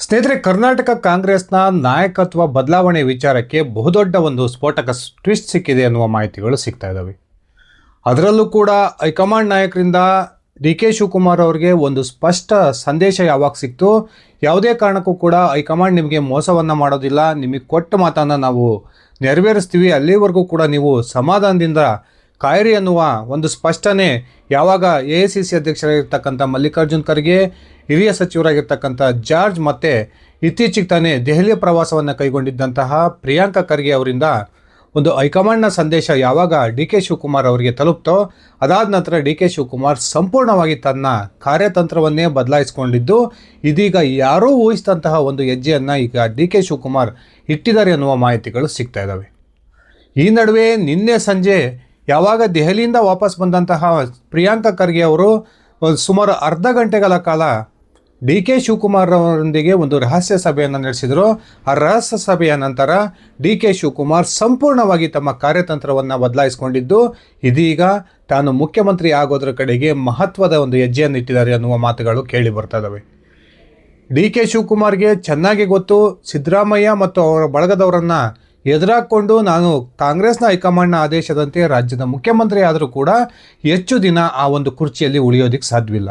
ಸ್ನೇಹಿತರೆ, ಕರ್ನಾಟಕ ಕಾಂಗ್ರೆಸ್ನ ನಾಯಕತ್ವ ಬದಲಾವಣೆ ವಿಚಾರಕ್ಕೆ ಬಹುದೊಡ್ಡ ಒಂದು ಸ್ಫೋಟಕ ಟ್ವಿಸ್ಟ್ ಸಿಕ್ಕಿದೆ ಅನ್ನುವ ಮಾಹಿತಿಗಳು ಸಿಗ್ತಾ ಇದ್ದಾವೆ ಅದರಲ್ಲೂ ಕೂಡ ಹೈಕಮಾಂಡ್ ನಾಯಕರಿಂದ ಡಿ ಕೆ ಶಿವಕುಮಾರ್ ಅವರಿಗೆ ಒಂದು ಸ್ಪಷ್ಟ ಸಂದೇಶ ಯಾವಾಗ ಸಿಕ್ತು, ಯಾವುದೇ ಕಾರಣಕ್ಕೂ ಕೂಡ ಹೈಕಮಾಂಡ್ ನಿಮಗೆ ಮೋಸವನ್ನು ಮಾಡೋದಿಲ್ಲ. ನಿಮಗೆ ಕೊಟ್ಟ ಮಾತನ್ನು ನಾವು ನೆರವೇರಿಸ್ತೀವಿ. ಅಲ್ಲಿವರೆಗೂ ಕೂಡ ನೀವು ಸಮಾಧಾನದಿಂದ ಕಾಯಿರಿ ಅನ್ನುವ ಒಂದು ಸ್ಪಷ್ಟನೆ ಯಾವಾಗ ಎ ಐ ಸಿ ಸಿ ಅಧ್ಯಕ್ಷರಾಗಿರ್ತಕ್ಕಂಥ ಮಲ್ಲಿಕಾರ್ಜುನ್ ಖರ್ಗೆ, ಹಿರಿಯ ಸಚಿವರಾಗಿರ್ತಕ್ಕಂಥ ಜಾರ್ಜ್ ಮತ್ತು ಇತ್ತೀಚೆಗೆ ತಾನೇ ದೆಹಲಿಯ ಪ್ರವಾಸವನ್ನು ಕೈಗೊಂಡಿದ್ದಂತಹ ಪ್ರಿಯಾಂಕಾ ಖರ್ಗೆ ಅವರಿಂದ ಒಂದು ಹೈಕಮಾಂಡ್ನ ಸಂದೇಶ ಯಾವಾಗ ಡಿ ಕೆ ಶಿವಕುಮಾರ್ ಅವರಿಗೆ ತಲುಪ್ತೋ, ಅದಾದ ನಂತರ ಡಿ ಕೆ ಶಿವಕುಮಾರ್ ಸಂಪೂರ್ಣವಾಗಿ ತನ್ನ ಕಾರ್ಯತಂತ್ರವನ್ನೇ ಬದಲಾಯಿಸಿಕೊಂಡಿದ್ದು, ಇದೀಗ ಯಾರೂ ಊಹಿಸಿದಂತಹ ಒಂದು ಹೆಜ್ಜೆಯನ್ನು ಈಗ ಡಿ ಕೆ ಶಿವಕುಮಾರ್ ಇಟ್ಟಿದ್ದಾರೆ ಅನ್ನುವ ಮಾಹಿತಿಗಳು ಸಿಗ್ತಾ ಇದ್ದಾವೆ ಈ ನಡುವೆ ನಿನ್ನೆ ಸಂಜೆ ಯಾವಾಗ ದೆಹಲಿಯಿಂದ ವಾಪಸ್ ಬಂದಂತಹ ಪ್ರಿಯಾಂಕ ಖರ್ಗೆ ಅವರು ಸುಮಾರು ಅರ್ಧ ಗಂಟೆಗಳ ಕಾಲ ಡಿ ಕೆ ಶಿವಕುಮಾರ್ ಅವರೊಂದಿಗೆ ಒಂದು ರಹಸ್ಯ ಸಭೆಯನ್ನು ನಡೆಸಿದರು. ಆ ರಹಸ್ಯ ಸಭೆಯ ನಂತರ ಡಿ ಕೆ ಶಿವಕುಮಾರ್ ಸಂಪೂರ್ಣವಾಗಿ ತಮ್ಮ ಕಾರ್ಯತಂತ್ರವನ್ನು ಬದಲಾಯಿಸಿಕೊಂಡಿದ್ದು, ಇದೀಗ ತಾನು ಮುಖ್ಯಮಂತ್ರಿ ಆಗೋದ್ರ ಕಡೆಗೆ ಮಹತ್ವದ ಒಂದು ಹೆಜ್ಜೆಯನ್ನು ಇಟ್ಟಿದ್ದಾರೆ ಅನ್ನುವ ಮಾತುಗಳು ಕೇಳಿ ಬರ್ತಾ ಡಿ ಕೆ ಶಿವಕುಮಾರ್ಗೆ ಚೆನ್ನಾಗಿ ಗೊತ್ತು, ಸಿದ್ದರಾಮಯ್ಯ ಮತ್ತು ಅವರ ಬಳಗದವರನ್ನು ಎದುರಾಕೊಂಡು ನಾನು ಕಾಂಗ್ರೆಸ್ನ ಹೈಕಮಾಂಡ್ನ ಆದೇಶದಂತೆ ರಾಜ್ಯದ ಮುಖ್ಯಮಂತ್ರಿ ಆದರೂ ಕೂಡ ಹೆಚ್ಚು ದಿನ ಆ ಒಂದು ಕುರ್ಚಿಯಲ್ಲಿ ಉಳಿಯೋದಕ್ಕೆ ಸಾಧ್ಯವಿಲ್ಲ.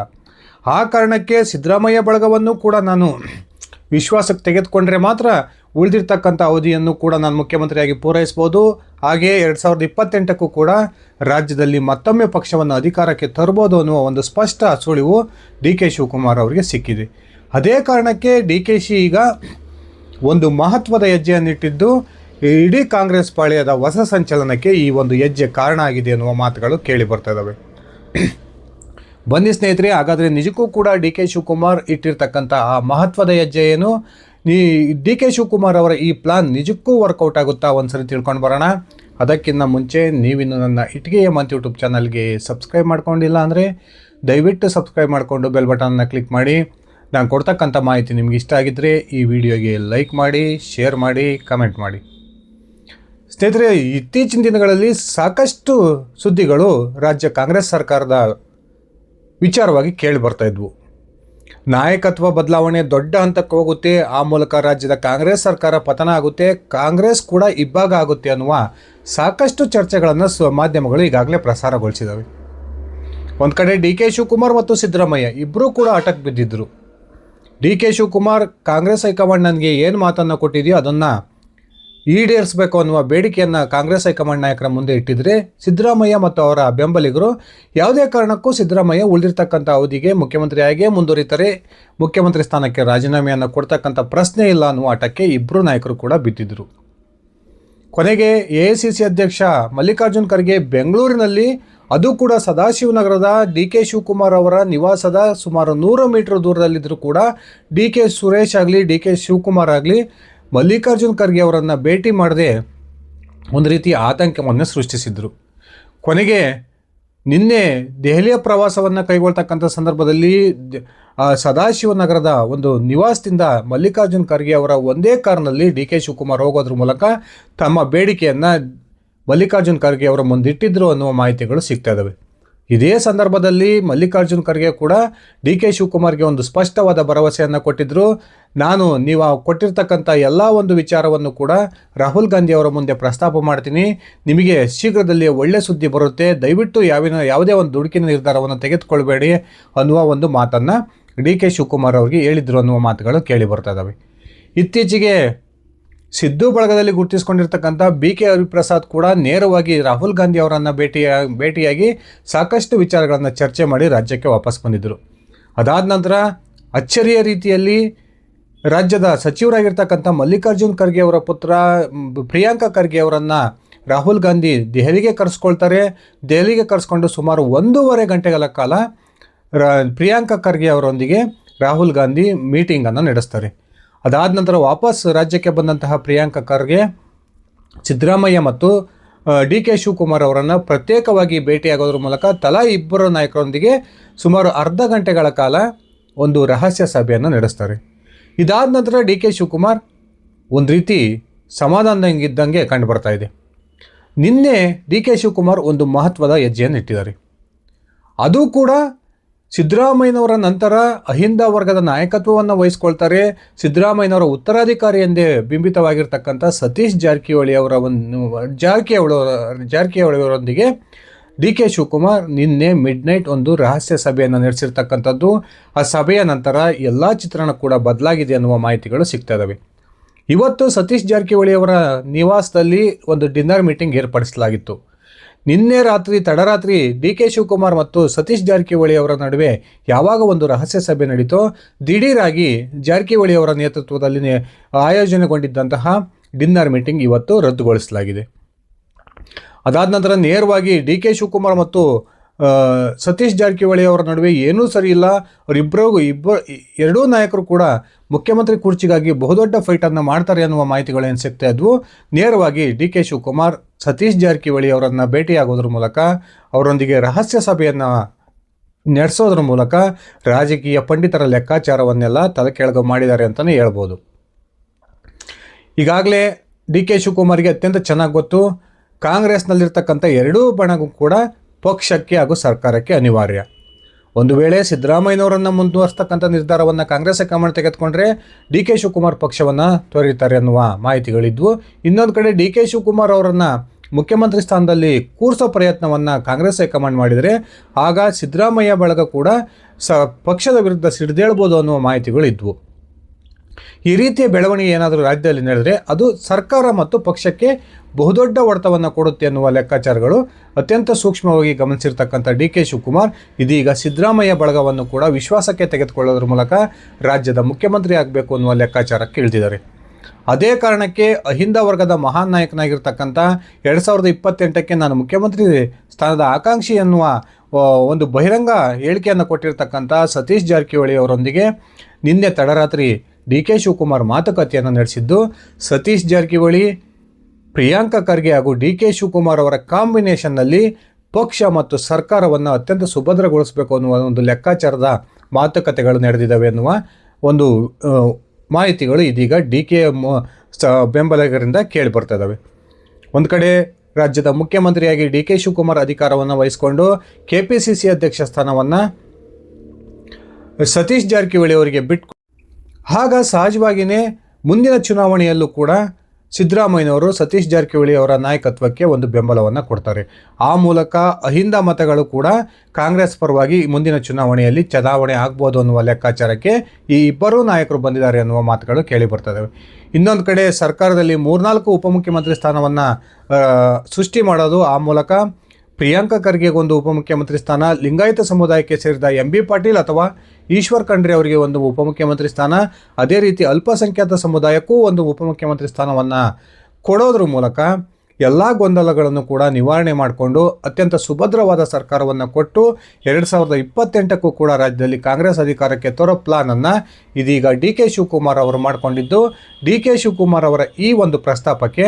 ಆ ಕಾರಣಕ್ಕೆ ಸಿದ್ದರಾಮಯ್ಯ ಬಳಗವನ್ನು ಕೂಡ ನಾನು ವಿಶ್ವಾಸಕ್ಕೆ ತೆಗೆದುಕೊಂಡ್ರೆ ಮಾತ್ರ ಉಳಿದಿರ್ತಕ್ಕಂಥ ಅವಧಿಯನ್ನು ಕೂಡ ನಾನು ಮುಖ್ಯಮಂತ್ರಿಯಾಗಿ ಪೂರೈಸ್ಬೋದು. ಹಾಗೆ ಎರಡು ಸಾವಿರದ ಇಪ್ಪತ್ತೆಂಟಕ್ಕೂ ಕೂಡ ರಾಜ್ಯದಲ್ಲಿ ಮತ್ತೊಮ್ಮೆ ಪಕ್ಷವನ್ನು ಅಧಿಕಾರಕ್ಕೆ ತರ್ಬೋದು ಅನ್ನುವ ಒಂದು ಸ್ಪಷ್ಟ ಸುಳಿವು ಡಿ ಕೆ ಶಿವಕುಮಾರ್ ಅವರಿಗೆ ಸಿಕ್ಕಿದೆ. ಅದೇ ಕಾರಣಕ್ಕೆ ಡಿ ಕೆ ಶಿ ಈಗ ಒಂದು ಮಹತ್ವದ ಹೆಜ್ಜೆಯನ್ನಿಟ್ಟಿದ್ದು ಇಡೀ ಕಾಂಗ್ರೆಸ್ ಪಾಳಿಯದ ಹೊಸ ಸಂಚಲನಕ್ಕೆ ಈ ಒಂದು ಹೆಜ್ಜೆ ಕಾರಣ ಆಗಿದೆ ಎನ್ನುವ ಮಾತುಗಳು ಕೇಳಿ ಬರ್ತಾ ಇದ್ದಾವೆ ಬನ್ನಿ ಸ್ನೇಹಿತರೆ, ಹಾಗಾದರೆ ನಿಜಕ್ಕೂ ಕೂಡ ಡಿ ಕೆ ಶಿವಕುಮಾರ್ ಇಟ್ಟಿರ್ತಕ್ಕಂಥ ಆ ಮಹತ್ವದ ಹೆಜ್ಜೆ ಏನು? ಈ ಡಿ ಕೆ ಶಿವಕುಮಾರ್ ಅವರ ಈ ಪ್ಲಾನ್ ನಿಜಕ್ಕೂ ವರ್ಕೌಟ್ ಆಗುತ್ತಾ? ಒಂದ್ಸರಿ ತಿಳ್ಕೊಂಡು ಬರೋಣ. ಅದಕ್ಕಿಂತ ಮುಂಚೆ ನೀವಿನ್ನು ನನ್ನ ಇಟ್ಟಿಗೆಯ ಮಂತ್ ಯೂಟ್ಯೂಬ್ ಚಾನಲ್ಗೆ ಸಬ್ಸ್ಕ್ರೈಬ್ ಮಾಡ್ಕೊಂಡಿಲ್ಲ ಅಂದರೆ ದಯವಿಟ್ಟು ಸಬ್ಸ್ಕ್ರೈಬ್ ಮಾಡಿಕೊಂಡು ಬೆಲ್ ಬಟನ್ನ ಕ್ಲಿಕ್ ಮಾಡಿ. ನಾನು ಕೊಡ್ತಕ್ಕಂಥ ಮಾಹಿತಿ ನಿಮ್ಗೆ ಇಷ್ಟ ಆಗಿದ್ದರೆ ಈ ವಿಡಿಯೋಗೆ ಲೈಕ್ ಮಾಡಿ ಶೇರ್ ಮಾಡಿ ಕಮೆಂಟ್ ಮಾಡಿ. ಸ್ನೇಹಿತರೆ, ಇತ್ತೀಚಿನ ದಿನಗಳಲ್ಲಿ ಸಾಕಷ್ಟು ಸುದ್ದಿಗಳು ರಾಜ್ಯ ಕಾಂಗ್ರೆಸ್ ಸರ್ಕಾರದ ವಿಚಾರವಾಗಿ ಕೇಳಿ ಬರ್ತಾ ಇದ್ವು. ನಾಯಕತ್ವ ಬದಲಾವಣೆ ದೊಡ್ಡ ಹಂತಕ್ಕೆ ಹೋಗುತ್ತೆ, ಆ ಮೂಲಕ ರಾಜ್ಯದ ಕಾಂಗ್ರೆಸ್ ಸರ್ಕಾರ ಪತನ ಆಗುತ್ತೆ, ಕಾಂಗ್ರೆಸ್ ಕೂಡ ಇಬ್ಬಾಗ ಆಗುತ್ತೆ ಅನ್ನುವ ಸಾಕಷ್ಟು ಚರ್ಚೆಗಳನ್ನು ಸ್ವ ಮಾಧ್ಯಮಗಳು ಈಗಾಗಲೇ ಪ್ರಸಾರಗೊಳಿಸಿದ್ದಾವೆ ಒಂದು ಕಡೆ ಡಿ ಕೆ ಶಿವಕುಮಾರ್ ಮತ್ತು ಸಿದ್ದರಾಮಯ್ಯ ಇಬ್ಬರೂ ಕೂಡ ಅಟಕ್ ಬಿದ್ದಿದ್ದರು D K Shivakumar, Congress high command ನನಗೆ ಏನು ಮಾತನ್ನು ಕೊಟ್ಟಿದೆಯೋ ಅದನ್ನು ಈಡೇರಿಸಬೇಕು ಅನ್ನುವ ಬೇಡಿಕೆಯನ್ನು ಕಾಂಗ್ರೆಸ್ ಹೈಕಮಾಂಡ್ ನಾಯಕರ ಮುಂದೆ ಇಟ್ಟಿದ್ರೆ ಸಿದ್ದರಾಮಯ್ಯ ಮತ್ತು ಅವರ ಬೆಂಬಲಿಗರು ಯಾವುದೇ ಕಾರಣಕ್ಕೂ ಸಿದ್ದರಾಮಯ್ಯ ಉಳಿದಿರ್ತಕ್ಕಂಥ ಅವಧಿಗೆ ಮುಖ್ಯಮಂತ್ರಿಯಾಗಿಯೇ ಮುಂದುವರಿತಾರೆ. ಮುಖ್ಯಮಂತ್ರಿ ಸ್ಥಾನಕ್ಕೆ ರಾಜೀನಾಮೆಯನ್ನು ಕೊಡ್ತಕ್ಕಂಥ ಪ್ರಶ್ನೆ ಇಲ್ಲ ಅನ್ನುವ ಆಟಕ್ಕೆ ಇಬ್ಬರು ನಾಯಕರು ಕೂಡ ಬಿದ್ದಿದ್ದರು ಕೊನೆಗೆ ಎ ಅಧ್ಯಕ್ಷ ಮಲ್ಲಿಕಾರ್ಜುನ್ ಖರ್ಗೆ ಬೆಂಗಳೂರಿನಲ್ಲಿ ಅದು ಕೂಡ ಸದಾಶಿವನಗರದ ಡಿ ಕೆ ಶಿವಕುಮಾರ್ ಅವರ ನಿವಾಸದ ಸುಮಾರು ನೂರು ಮೀಟರ್ ದೂರದಲ್ಲಿದ್ದರೂ ಕೂಡ ಡಿ ಕೆ ಸುರೇಶ್ ಆಗಲಿ, ಡಿ ಕೆ ಶಿವಕುಮಾರ್ ಆಗಲಿ ಮಲ್ಲಿಕಾರ್ಜುನ್ ಖರ್ಗೆ ಅವರನ್ನು ಭೇಟಿ ಮಾಡದೆ ಒಂದು ರೀತಿಯ ಆತಂಕವನ್ನು ಸೃಷ್ಟಿಸಿದರು. ಕೊನೆಗೆ ನಿನ್ನೆ ದೆಹಲಿಯ ಪ್ರವಾಸವನ್ನು ಕೈಗೊಳ್ತಕ್ಕಂಥ ಸಂದರ್ಭದಲ್ಲಿ ಸದಾಶಿವನಗರದ ಒಂದು ನಿವಾಸದಿಂದ ಮಲ್ಲಿಕಾರ್ಜುನ್ ಖರ್ಗೆ ಅವರ ಒಂದೇ ಕಾರ್ನಲ್ಲಿ ಡಿ ಕೆ ಶಿವಕುಮಾರ್ ಹೋಗೋದ್ರ ಮೂಲಕ ತಮ್ಮ ಬೇಡಿಕೆಯನ್ನು ಮಲ್ಲಿಕಾರ್ಜುನ್ ಖರ್ಗೆ ಅವರ ಮುಂದಿಟ್ಟಿದ್ರು ಅನ್ನುವ ಮಾಹಿತಿಗಳು ಸಿಗ್ತಾ ಇದ್ದಾವೆ ಇದೇ ಸಂದರ್ಭದಲ್ಲಿ ಮಲ್ಲಿಕಾರ್ಜುನ್ ಖರ್ಗೆ ಕೂಡ ಡಿ ಕೆ ಶಿವಕುಮಾರ್ಗೆ ಒಂದು ಸ್ಪಷ್ಟವಾದ ಭರವಸೆಯನ್ನು ಕೊಟ್ಟಿದ್ದರು ನಾನು ನೀವು ಕೊಟ್ಟಿರ್ತಕ್ಕಂಥ ಎಲ್ಲ ಒಂದು ವಿಚಾರವನ್ನು ಕೂಡ ರಾಹುಲ್ ಗಾಂಧಿ ಅವರ ಮುಂದೆ ಪ್ರಸ್ತಾಪ ಮಾಡ್ತೀನಿ. ನಿಮಗೆ ಶೀಘ್ರದಲ್ಲಿ ಒಳ್ಳೆ ಸುದ್ದಿ ಬರುತ್ತೆ. ದಯವಿಟ್ಟು ಯಾವಿನ ಯಾವುದೇ ಒಂದು ದುಡುಕಿನ ನಿರ್ಧಾರವನ್ನು ತೆಗೆದುಕೊಳ್ಬೇಡಿ ಅನ್ನುವ ಒಂದು ಮಾತನ್ನು ಡಿ ಕೆ ಶಿವಕುಮಾರ್ ಅವರಿಗೆ ಹೇಳಿದ್ರು ಅನ್ನುವ ಮಾತುಗಳು ಕೇಳಿ ಬರ್ತಾ ಇದ್ದಾವೆ ಇತ್ತೀಚೆಗೆ ಸಿದ್ದು ಬಳಗದಲ್ಲಿ ಗುರುತಿಸಿಕೊಂಡಿರ್ತಕ್ಕಂಥ ಬಿ ಕೆ ಹರಿಪ್ರಸಾದ್ ಕೂಡ ನೇರವಾಗಿ ರಾಹುಲ್ ಗಾಂಧಿ ಅವರನ್ನು ಭೇಟಿಯ, ಭೇಟಿಯಾಗಿ ಸಾಕಷ್ಟು ವಿಚಾರಗಳನ್ನು ಚರ್ಚೆ ಮಾಡಿ ರಾಜ್ಯಕ್ಕೆ ವಾಪಸ್ ಬಂದಿದ್ದರು. ಅದಾದ ನಂತರ ಅಚ್ಚರಿಯ ರೀತಿಯಲ್ಲಿ ರಾಜ್ಯದ ಸಚಿವರಾಗಿರ್ತಕ್ಕಂಥ ಮಲ್ಲಿಕಾರ್ಜುನ್ ಖರ್ಗೆ ಅವರ ಪುತ್ರ ಪ್ರಿಯಾಂಕಾ ಖರ್ಗೆ ಅವರನ್ನು ರಾಹುಲ್ ಗಾಂಧಿ ದೆಹಲಿಗೆ ಕರೆಸ್ಕೊಳ್ತಾರೆ. ದೆಹಲಿಗೆ ಕರೆಸ್ಕೊಂಡು ಸುಮಾರು ಒಂದೂವರೆ ಗಂಟೆಗಳ ಕಾಲ ರ, ಪ್ರಿಯಾಂಕಾ ಖರ್ಗೆ ಅವರೊಂದಿಗೆ ರಾಹುಲ್ ಗಾಂಧಿ ಮೀಟಿಂಗನ್ನು ನಡೆಸ್ತಾರೆ. ಅದಾದ ನಂತರ ವಾಪಸ್ ರಾಜ್ಯಕ್ಕೆ ಬಂದಂತಹ ಪ್ರಿಯಾಂಕ ಖರ್ಗೆ, ಸಿದ್ದರಾಮಯ್ಯ ಮತ್ತು ಡಿ ಕೆ ಶಿವಕುಮಾರ್ ಅವರನ್ನು ಪ್ರತ್ಯೇಕವಾಗಿ ಭೇಟಿಯಾಗೋದ್ರ ಮೂಲಕ ತಲಾ ಇಬ್ಬರು ನಾಯಕರೊಂದಿಗೆ ಸುಮಾರು ಅರ್ಧ ಗಂಟೆಗಳ ಕಾಲ ಒಂದು ರಹಸ್ಯ ಸಭೆಯನ್ನು ನಡೆಸ್ತಾರೆ. ಇದಾದ ನಂತರ ಡಿ ಕೆ ಶಿವಕುಮಾರ್ ಒಂದು ರೀತಿ ಸಮಾಧಾನದಂಗಿದ್ದಂಗೆ ಕಂಡು ಬರ್ತಾ ಇದೆ. ನಿನ್ನೆ ಡಿ ಕೆ ಶಿವಕುಮಾರ್ ಒಂದು ಮಹತ್ವದ ಹೆಜ್ಜೆಯನ್ನು ಇಟ್ಟಿದ್ದಾರೆ. ಅದು ಕೂಡ ಸಿದ್ದರಾಮಯ್ಯನವರ ನಂತರ ಅಹಿಂದ ವರ್ಗದ ನಾಯಕತ್ವವನ್ನು ವಹಿಸ್ಕೊಳ್ತಾರೆ. ಸಿದ್ದರಾಮಯ್ಯನವರ ಉತ್ತರಾಧಿಕಾರಿ ಎಂದೇ ಬಿಂಬಿತವಾಗಿರ್ತಕ್ಕಂಥ ಸತೀಶ್ ಜಾರಕಿಹೊಳಿ ಅವರ ಒಂದು ಜಾರಕಿಹೊಳಿ ಜಾರಕಿಹೊಳಿಯವರೊಂದಿಗೆ ಡಿ ಕೆ ಶಿವಕುಮಾರ್ ನಿನ್ನೆ ಮಿಡ್ ನೈಟ್ ಒಂದು ರಹಸ್ಯ ಸಭೆಯನ್ನು ನಡೆಸಿರ್ತಕ್ಕಂಥದ್ದು. ಆ ಸಭೆಯ ನಂತರ ಎಲ್ಲ ಚಿತ್ರಣ ಕೂಡ ಬದಲಾಗಿದೆ ಅನ್ನುವ ಮಾಹಿತಿಗಳು ಸಿಗ್ತಾ ಇವತ್ತು ಸತೀಶ್ ಜಾರಕಿಹೊಳಿ ಅವರ ನಿವಾಸದಲ್ಲಿ ಒಂದು ಡಿನ್ನರ್ ಮೀಟಿಂಗ್ ಏರ್ಪಡಿಸಲಾಗಿತ್ತು. ನಿನ್ನೆ ರಾತ್ರಿ, ತಡರಾತ್ರಿ ಡಿ ಕೆ ಶಿವಕುಮಾರ್ ಮತ್ತು ಸತೀಶ್ ಜಾರಕಿಹೊಳಿ ಅವರ ನಡುವೆ ಯಾವಾಗ ಒಂದು ರಹಸ್ಯ ಸಭೆ ನಡೀತೋ, ದಿಢೀರಾಗಿ ಜಾರಕಿಹೊಳಿ ಅವರ ನೇತೃತ್ವದಲ್ಲಿ ಆಯೋಜನೆಗೊಂಡಿದ್ದಂತಹ ಡಿನ್ನರ್ ಮೀಟಿಂಗ್ ಇವತ್ತು ರದ್ದುಗೊಳಿಸಲಾಗಿದೆ. ಅದಾದ ನಂತರ ನೇರವಾಗಿ ಡಿ ಕೆ ಶಿವಕುಮಾರ್ ಮತ್ತು ಸತೀಶ್ ಜಾರಕಿಹೊಳಿ ಅವರ ನಡುವೆ ಏನೂ ಸರಿ ಇಲ್ಲ. ಅವರಿಬ್ಬರಿಗೂ ಇಬ್ಬ ಎರಡೂ ನಾಯಕರು ಕೂಡ ಮುಖ್ಯಮಂತ್ರಿ ಕುರ್ಚಿಗಾಗಿ ಬಹುದೊಡ್ಡ ಫೈಟನ್ನು ಮಾಡ್ತಾರೆ ಅನ್ನುವ ಮಾಹಿತಿಗಳು ಏನು ಸಿಗ್ತಾ ಇದ್ವು. ನೇರವಾಗಿ ಡಿ ಕೆ ಶಿವಕುಮಾರ್ ಸತೀಶ್ ಜಾರಕಿಹೊಳಿ ಅವರನ್ನು ಭೇಟಿಯಾಗೋದ್ರ ಮೂಲಕ ಅವರೊಂದಿಗೆ ರಹಸ್ಯ ಸಭೆಯನ್ನು ನಡೆಸೋದ್ರ ಮೂಲಕ ರಾಜಕೀಯ ಪಂಡಿತರ ಲೆಕ್ಕಾಚಾರವನ್ನೆಲ್ಲ ತಲೆ ಕೆಳಗೆ ಮಾಡಿದ್ದಾರೆ ಅಂತಲೇ ಹೇಳ್ಬೋದು. ಈಗಾಗಲೇ ಡಿ ಕೆ ಶಿವಕುಮಾರ್ಗೆ ಅತ್ಯಂತ ಚೆನ್ನಾಗಿ ಗೊತ್ತು, ಕಾಂಗ್ರೆಸ್ನಲ್ಲಿರ್ತಕ್ಕಂಥ ಎರಡೂ ಬಣಗೂ ಕೂಡ ಪಕ್ಷಕ್ಕೆ ಹಾಗೂ ಸರ್ಕಾರಕ್ಕೆ ಅನಿವಾರ್ಯ. ಒಂದು ವೇಳೆ ಸಿದ್ದರಾಮಯ್ಯನವರನ್ನು ಮುಂದುವರಿಸ್ತಕ್ಕಂಥ ನಿರ್ಧಾರವನ್ನು ಕಾಂಗ್ರೆಸ್ ಹೈಕಮಾಂಡ್ ತೆಗೆದುಕೊಂಡ್ರೆ ಡಿ ಕೆ ಶಿವಕುಮಾರ್ ಪಕ್ಷವನ್ನು ತೊರೆಯುತ್ತಾರೆ ಅನ್ನುವ ಮಾಹಿತಿಗಳಿದ್ವು. ಇನ್ನೊಂದು ಕಡೆ ಡಿ ಕೆ ಶಿವಕುಮಾರ್ ಅವರನ್ನು ಮುಖ್ಯಮಂತ್ರಿ ಸ್ಥಾನದಲ್ಲಿ ಕೂರಿಸೋ ಪ್ರಯತ್ನವನ್ನು ಕಾಂಗ್ರೆಸ್ ಹೈಕಮಾಂಡ್ ಮಾಡಿದರೆ ಆಗ ಸಿದ್ದರಾಮಯ್ಯ ಬಳಗ ಕೂಡ ಸ ಪಕ್ಷದ ವಿರುದ್ಧ ಸಿಡಿದೇಳ್ಬೋದು ಅನ್ನುವ ಮಾಹಿತಿಗಳು ಇದ್ವು ಈ ರೀತಿಯ ಬೆಳವಣಿಗೆ ಏನಾದರೂ ರಾಜ್ಯದಲ್ಲಿ ನಡೆದರೆ ಅದು ಸರ್ಕಾರ ಮತ್ತು ಪಕ್ಷಕ್ಕೆ ಬಹುದೊಡ್ಡ ಹೊಡೆತವನ್ನು ಕೊಡುತ್ತೆ ಅನ್ನುವ ಲೆಕ್ಕಾಚಾರಗಳು ಅತ್ಯಂತ ಸೂಕ್ಷ್ಮವಾಗಿ ಗಮನಿಸಿರ್ತಕ್ಕಂಥ ಡಿ ಕೆ ಶಿವಕುಮಾರ್. ಇದೀಗ ಸಿದ್ದರಾಮಯ್ಯ ಬಳಗವನ್ನು ಕೂಡ ವಿಶ್ವಾಸಕ್ಕೆ ತೆಗೆದುಕೊಳ್ಳೋದ್ರ ಮೂಲಕ ರಾಜ್ಯದ ಮುಖ್ಯಮಂತ್ರಿ ಆಗಬೇಕು ಅನ್ನುವ ಲೆಕ್ಕಾಚಾರಕ್ಕೆ ಇಳಿದಿದ್ದಾರೆ. ಅದೇ ಕಾರಣಕ್ಕೆ ಅಹಿಂದ ವರ್ಗದ ಮಹಾನ್ ನಾಯಕನಾಗಿರ್ತಕ್ಕಂಥ ಎರಡು ಸಾವಿರದ ಇಪ್ಪತ್ತೆಂಟಕ್ಕೆ ನಾನು ಮುಖ್ಯಮಂತ್ರಿ ಸ್ಥಾನದ ಆಕಾಂಕ್ಷಿ ಎನ್ನುವ ಒಂದು ಬಹಿರಂಗ ಹೇಳಿಕೆಯನ್ನು ಕೊಟ್ಟಿರ್ತಕ್ಕಂಥ ಸತೀಶ್ ಜಾರಕಿಹೊಳಿ ಅವರೊಂದಿಗೆ ನಿನ್ನೆ ತಡರಾತ್ರಿ ಡಿ ಕೆ ಶಿವಕುಮಾರ್ ಮಾತುಕತೆಯನ್ನು ನಡೆಸಿದ್ದು, ಸತೀಶ್ ಜಾರಕಿಹೊಳಿ, ಪ್ರಿಯಾಂಕಾ ಖರ್ಗೆ ಹಾಗೂ ಡಿ ಕೆ ಶಿವಕುಮಾರ್ ಅವರ ಕಾಂಬಿನೇಷನ್ನಲ್ಲಿ ಪಕ್ಷ ಮತ್ತು ಸರ್ಕಾರವನ್ನು ಅತ್ಯಂತ ಸುಭದ್ರಗೊಳಿಸಬೇಕು ಅನ್ನುವ ಒಂದು ಲೆಕ್ಕಾಚಾರದ ಮಾತುಕತೆಗಳು ನಡೆದಿದ್ದಾವೆ ಎನ್ನುವ ಒಂದು ಮಾಹಿತಿಗಳು ಇದೀಗ ಡಿ ಕೆ ಬೆಂಬಲಿಗರಿಂದ ಕೇಳಿ ಬರ್ತಾ ಇದ್ದಾವೆ ಒಂದು ಕಡೆ ರಾಜ್ಯದ ಮುಖ್ಯಮಂತ್ರಿಯಾಗಿ ಡಿ ಕೆ ಶಿವಕುಮಾರ್ ಅಧಿಕಾರವನ್ನು ವಹಿಸಿಕೊಂಡು ಕೆ ಪಿ ಸಿ ಸಿ ಅಧ್ಯಕ್ಷ ಸ್ಥಾನವನ್ನು ಸತೀಶ್ ಜಾರಕಿಹೊಳಿ ಅವರಿಗೆ ಬಿಟ್ಟು ಆಗ ಸಹಜವಾಗಿಯೇ ಮುಂದಿನ ಚುನಾವಣೆಯಲ್ಲೂ ಕೂಡ ಸಿದ್ದರಾಮಯ್ಯನವರು ಸತೀಶ್ ಜಾರಕಿಹೊಳಿ ಅವರ ನಾಯಕತ್ವಕ್ಕೆ ಒಂದು ಬೆಂಬಲವನ್ನು ಕೊಡ್ತಾರೆ. ಆ ಮೂಲಕ ಅಹಿಂದ ಮತಗಳು ಕೂಡ ಕಾಂಗ್ರೆಸ್ ಪರವಾಗಿ ಮುಂದಿನ ಚುನಾವಣೆಯಲ್ಲಿ ಚುನಾವಣೆ ಆಗ್ಬೋದು ಅನ್ನುವ ಲೆಕ್ಕಾಚಾರಕ್ಕೆ ಈ ಇಬ್ಬರೂ ನಾಯಕರು ಬಂದಿದ್ದಾರೆ ಅನ್ನುವ ಮಾತುಗಳು ಕೇಳಿ ಬರ್ತವೆ ಇನ್ನೊಂದು ಕಡೆ ಸರ್ಕಾರದಲ್ಲಿ ಮೂರ್ನಾಲ್ಕು ಉಪಮುಖ್ಯಮಂತ್ರಿ ಸ್ಥಾನವನ್ನು ಸೃಷ್ಟಿ ಮಾಡೋದು ಆ ಮೂಲಕ ಪ್ರಿಯಾಂಕಾ ಖರ್ಗೆಗೊಂದು ಉಪಮುಖ್ಯಮಂತ್ರಿ ಸ್ಥಾನ, ಲಿಂಗಾಯತ ಸಮುದಾಯಕ್ಕೆ ಸೇರಿದ ಎಂ ಬಿ ಪಾಟೀಲ್ ಅಥವಾ ಈಶ್ವರ್ ಖಂಡ್ರೆ ಅವರಿಗೆ ಒಂದು ಉಪಮುಖ್ಯಮಂತ್ರಿ ಸ್ಥಾನ. ಅದೇ ರೀತಿ ಅಲ್ಪಸಂಖ್ಯಾತ ಸಮುದಾಯಕ್ಕೂ ಒಂದು ಉಪಮುಖ್ಯಮಂತ್ರಿ ಸ್ಥಾನವನ್ನು ಕೊಡೋದ್ರ ಮೂಲಕ ಎಲ್ಲ ಗೊಂದಲಗಳನ್ನು ಕೂಡ ನಿವಾರಣೆ ಮಾಡಿಕೊಂಡು ಅತ್ಯಂತ ಸುಭದ್ರವಾದ ಸರ್ಕಾರವನ್ನು ಕೊಟ್ಟು ಎರಡು ಸಾವಿರದ ಇಪ್ಪತ್ತೆಂಟಕ್ಕೂ ಕೂಡ ರಾಜ್ಯದಲ್ಲಿ ಕಾಂಗ್ರೆಸ್ ಅಧಿಕಾರಕ್ಕೆ ತರೋ ಪ್ಲಾನನ್ನು ಇದೀಗ ಡಿ ಕೆ ಶಿವಕುಮಾರ್ ಅವರು ಮಾಡಿಕೊಂಡಿದ್ದು. ಡಿ ಕೆ ಶಿವಕುಮಾರ್ ಅವರ ಈ ಒಂದು ಪ್ರಸ್ತಾಪಕ್ಕೆ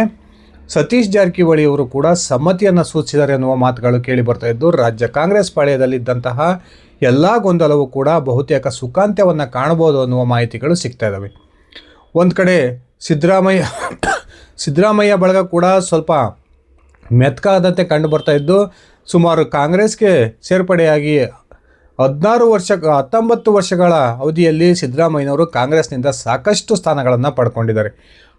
ಸತೀಶ್ ಜಾರಕಿಹೊಳಿ ಅವರು ಕೂಡ ಸಮ್ಮತಿಯನ್ನು ಸೂಚಿಸಿದ್ದಾರೆ ಎನ್ನುವ ಮಾತುಗಳು ಕೇಳಿ ಬರ್ತಾ ಇದ್ದು, ರಾಜ್ಯ ಕಾಂಗ್ರೆಸ್ ಪಾಳ್ಯದಲ್ಲಿದ್ದಂತಹ ಎಲ್ಲ ಗೊಂದಲವೂ ಕೂಡ ಬಹುತೇಕ ಸುಖಾಂತ್ಯವನ್ನು ಕಾಣಬಹುದು ಅನ್ನುವ ಮಾಹಿತಿಗಳು ಸಿಗ್ತಾ ಇದ್ದಾವೆ ಒಂದು ಕಡೆ ಸಿದ್ದರಾಮಯ್ಯ ಸಿದ್ದರಾಮಯ್ಯ ಬಳಗ ಕೂಡ ಸ್ವಲ್ಪ ಮೆತ್ಕಾದಂತೆ ಕಂಡು ಬರ್ತಾ ಇದ್ದು, ಸುಮಾರು ಕಾಂಗ್ರೆಸ್ಗೆ ಸೇರ್ಪಡೆಯಾಗಿ ಹದಿನಾರು ವರ್ಷ, ಹತ್ತೊಂಬತ್ತು ವರ್ಷಗಳ ಅವಧಿಯಲ್ಲಿ ಸಿದ್ದರಾಮಯ್ಯನವರು ಕಾಂಗ್ರೆಸ್ನಿಂದ ಸಾಕಷ್ಟು ಸ್ಥಾನಗಳನ್ನು ಪಡ್ಕೊಂಡಿದ್ದಾರೆ.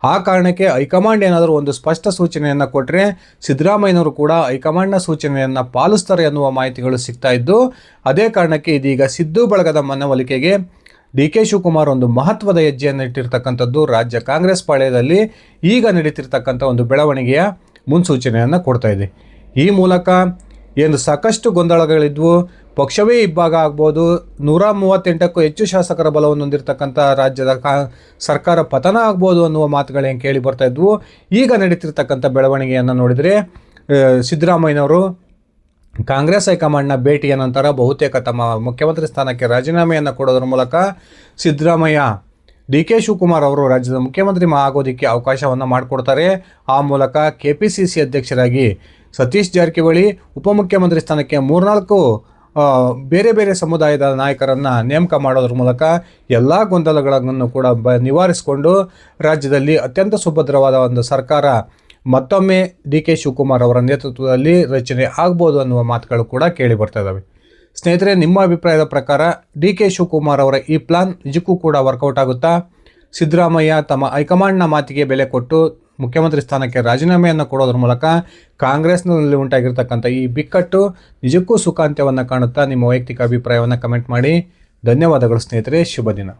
ಆ ಕಾರಣಕ್ಕೆ ಹೈಕಮಾಂಡ್ ಏನಾದರೂ ಒಂದು ಸ್ಪಷ್ಟ ಸೂಚನೆಯನ್ನು ಕೊಟ್ಟರೆ ಸಿದ್ದರಾಮಯ್ಯನವರು ಕೂಡ ಹೈಕಮಾಂಡ್ನ ಸೂಚನೆಯನ್ನು ಪಾಲಿಸ್ತಾರೆ ಎನ್ನುವ ಮಾಹಿತಿಗಳು ಸಿಗ್ತಾ ಇದ್ದು, ಅದೇ ಕಾರಣಕ್ಕೆ ಇದೀಗ ಸಿದ್ದು ಬಳಗದ ಮನವೊಲಿಕೆಗೆ ಡಿ ಕೆ ಶಿವಕುಮಾರ್ ಒಂದು ಮಹತ್ವದ ಹೆಜ್ಜೆಯನ್ನು ಇಟ್ಟಿರ್ತಕ್ಕಂಥದ್ದು ರಾಜ್ಯ ಕಾಂಗ್ರೆಸ್ ಪಾಳ್ಯದಲ್ಲಿ ಈಗ ನಡೀತಿರ್ತಕ್ಕಂಥ ಒಂದು ಬೆಳವಣಿಗೆಯ ಮುನ್ಸೂಚನೆಯನ್ನು ಕೊಡ್ತಾ ಇದೆ. ಈ ಮೂಲಕ ಏನು ಸಾಕಷ್ಟು ಗೊಂದಲಗಳಿದ್ವು ಪಕ್ಷವೇ ಇಬ್ಬಾಗ ಆಗ್ಬೋದು. ನೂರ ಮೂವತ್ತೆಂಟಕ್ಕೂ ಹೆಚ್ಚು ಶಾಸಕರ ಬಲವನ್ನು ಹೊಂದಿರತಕ್ಕಂಥ ರಾಜ್ಯದ ಕಾ ಸರ್ಕಾರ ಪತನ ಆಗ್ಬೋದು ಅನ್ನುವ ಮಾತುಗಳೇನು ಕೇಳಿ ಬರ್ತಾ ಇದ್ವು. ಈಗ ನಡೀತಿರ್ತಕ್ಕಂಥ ಬೆಳವಣಿಗೆಯನ್ನು ನೋಡಿದರೆ ಸಿದ್ದರಾಮಯ್ಯನವರು ಕಾಂಗ್ರೆಸ್ ಹೈಕಮಾಂಡ್ನ ಭೇಟಿಯ ನಂತರ ಬಹುತೇಕ ತಮ್ಮ ಮುಖ್ಯಮಂತ್ರಿ ಸ್ಥಾನಕ್ಕೆ ರಾಜೀನಾಮೆಯನ್ನು ಕೊಡೋದ್ರ ಮೂಲಕ ಸಿದ್ದರಾಮಯ್ಯ, ಡಿ ಕೆ ಶಿವಕುಮಾರ್ ಅವರು ರಾಜ್ಯದ ಮುಖ್ಯಮಂತ್ರಿ ಆಗೋದಕ್ಕೆ ಅವಕಾಶವನ್ನು ಮಾಡಿಕೊಡ್ತಾರೆ. ಆ ಮೂಲಕ ಕೆ ಪಿ ಸಿ ಸಿ ಅಧ್ಯಕ್ಷರಾಗಿ ಸತೀಶ್ ಜಾರಕಿಹೊಳಿ ಉಪಮುಖ್ಯಮಂತ್ರಿ ಸ್ಥಾನಕ್ಕೆ ಮೂರ್ನಾಲ್ಕು ಬೇರೆ ಬೇರೆ ಸಮುದಾಯದ ನಾಯಕರನ್ನು ನೇಮಕ ಮಾಡೋದ್ರ ಮೂಲಕ ಎಲ್ಲ ಗೊಂದಲಗಳನ್ನು ಕೂಡ ಬ, ನಿವಾರಿಸಿಕೊಂಡು ರಾಜ್ಯದಲ್ಲಿ ಅತ್ಯಂತ ಸುಭದ್ರವಾದ ಒಂದು ಸರ್ಕಾರ ಮತ್ತೊಮ್ಮೆ ಡಿ ಕೆ ಶಿವಕುಮಾರ್ ಅವರ ನೇತೃತ್ವದಲ್ಲಿ ರಚನೆ ಆಗ್ಬೋದು ಅನ್ನುವ ಮಾತುಗಳು ಕೂಡ ಕೇಳಿ ಬರ್ತಾ ಇದ್ದಾವೆ ಸ್ನೇಹಿತರೆ, ನಿಮ್ಮ ಅಭಿಪ್ರಾಯದ ಪ್ರಕಾರ ಡಿ ಕೆ ಶಿವಕುಮಾರ್ ಅವರ ಈ ಪ್ಲಾನ್ ನಿಜಕ್ಕೂ ಕೂಡ ವರ್ಕೌಟ್ ಆಗುತ್ತಾ? ಸಿದ್ದರಾಮಯ್ಯ ತಮ್ಮ ಹೈಕಮಾಂಡ್ನ ಮಾತಿಗೆ ಬೆಲೆ ಕೊಟ್ಟು ಮುಖ್ಯಮಂತ್ರಿ ಸ್ಥಾನಕ್ಕೆ ರಾಜೀನಾಮೆಯನ್ನು ಕೊಡೋದ್ರ ಮೂಲಕ ಕಾಂಗ್ರೆಸ್ನಲ್ಲಿ ಉಂಟಾಗಿರ್ತಕ್ಕಂಥ ಈ ಬಿಕ್ಕಟ್ಟು ನಿಜಕ್ಕೂ ಸುಖಾಂತ್ಯವನ್ನು ಕಾಣುತ್ತಾ ನಿಮ್ಮ ವೈಯಕ್ತಿಕ ಅಭಿಪ್ರಾಯವನ್ನು ಕಮೆಂಟ್ ಮಾಡಿ. ಧನ್ಯವಾದಗಳು ಸ್ನೇಹಿತರೆ, ಶುಭ ದಿನ.